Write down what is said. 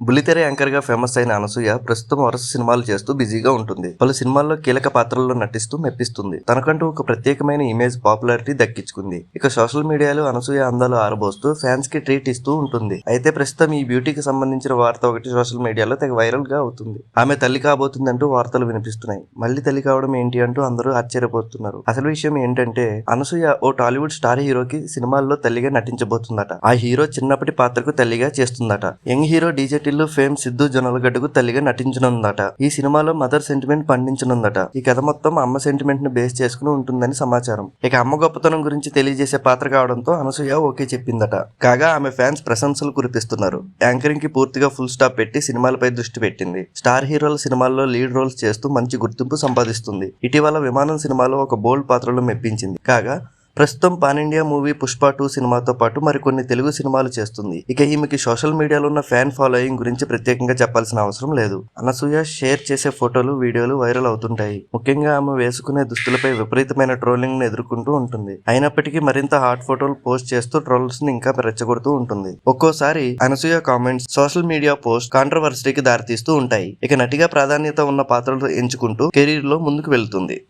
బుల్లితెర యాంకర్గా ఫేమస్ అయిన అనసూయ ప్రస్తుతం వరుస సినిమాలు చేస్తూ బిజీగా ఉంటుంది. పలు సినిమాల్లో కీలక పాత్రల్లో నటిస్తూ మెప్పిస్తుంది. తనకంటూ ఒక ప్రత్యేకమైన ఇమేజ్ పాపులారిటీ దక్కించుకుంది. ఇక సోషల్ మీడియాలో అనసూయ అందాలు ఆరబోస్తూ ఫ్యాన్స్కి ట్రీట్ ఇస్తూ ఉంటుంది. అయితే ప్రస్తుతం ఈ బ్యూటీకి సంబంధించిన వార్త ఒకటి సోషల్ మీడియాలో తెగ వైరల్గా అవుతుంది. ఆమె తల్లి కాబోతుందంటూ వార్తలు వినిపిస్తున్నాయి. మళ్ళీ తల్లి కావడం ఏంటి అంటూ అందరూ ఆశ్చర్యపోతున్నారు. అసలు విషయం ఏంటంటే అనసూయ ఓ టాలీవుడ్ స్టార్ హీరోకి సినిమాల్లో తల్లిగా నటించబోతుందట. ఆ హీరో చిన్నప్పటి పాత్రకు తల్లిగా చేస్తుందట. Young hero DJ Tillu fame Siddhu జొన్నలగడ్డకు తల్లిగా నటించనుందట. ఈ సినిమాలో మదర్ సెంటిమెంట్ పండించనుందట. ఈ కథ మొత్తం అమ్మ సెంటిమెంట్ను బేస్ చేసుకుని ఉంటుందని సమాచారం. ఇక అమ్మ గొప్పతనం గురించి తెలియజేసే పాత్ర కావడంతో అనసూయ ఓకే చెప్పిందట. కాగా ఆమె ఫ్యాన్స్ ప్రశంసలు కురిపిస్తున్నారు. యాంకరింగ్కి పూర్తిగా ఫుల్ స్టాప్ పెట్టి సినిమాలపై దృష్టి పెట్టింది. స్టార్ హీరోల సినిమాల్లో లీడ్ రోల్స్ చేస్తూ మంచి గుర్తింపు సంపాదిస్తుంది. ఇటీవల విమానం సినిమాలో ఒక బోల్డ్ పాత్రలో మెప్పించింది. కాగా ప్రస్తుతం pan India movie Pushpa two సినిమాతో పాటు మరికొన్ని తెలుగు సినిమాలు చేస్తుంది. ఇక ఈమెకి సోషల్ మీడియాలో ఉన్న ఫ్యాన్ ఫాలోయింగ్ గురించి ప్రత్యేకంగా చెప్పాల్సిన అవసరం లేదు. అనసూయ షేర్ చేసే ఫోటోలు వీడియోలు వైరల్ అవుతుంటాయి. ముఖ్యంగా ఆమె వేసుకునే దుస్తులపై విపరీతమైన ట్రోలింగ్ను ఎదుర్కొంటూ ఉంటుంది. అయినప్పటికీ మరింత హాట్ ఫోటోలు పోస్ట్ చేస్తూ ట్రోల్స్ని ఇంకా రెచ్చగొడుతూ ఉంటుంది. ఒక్కోసారి Anasuya comments social media post కాంట్రవర్సీకి దారితీస్తూ ఉంటాయి. ఇక నటిగా ప్రాధాన్యత ఉన్న పాత్రలు ఎంచుకుంటూ కెరీర్లో ముందుకు వెళ్తుంది.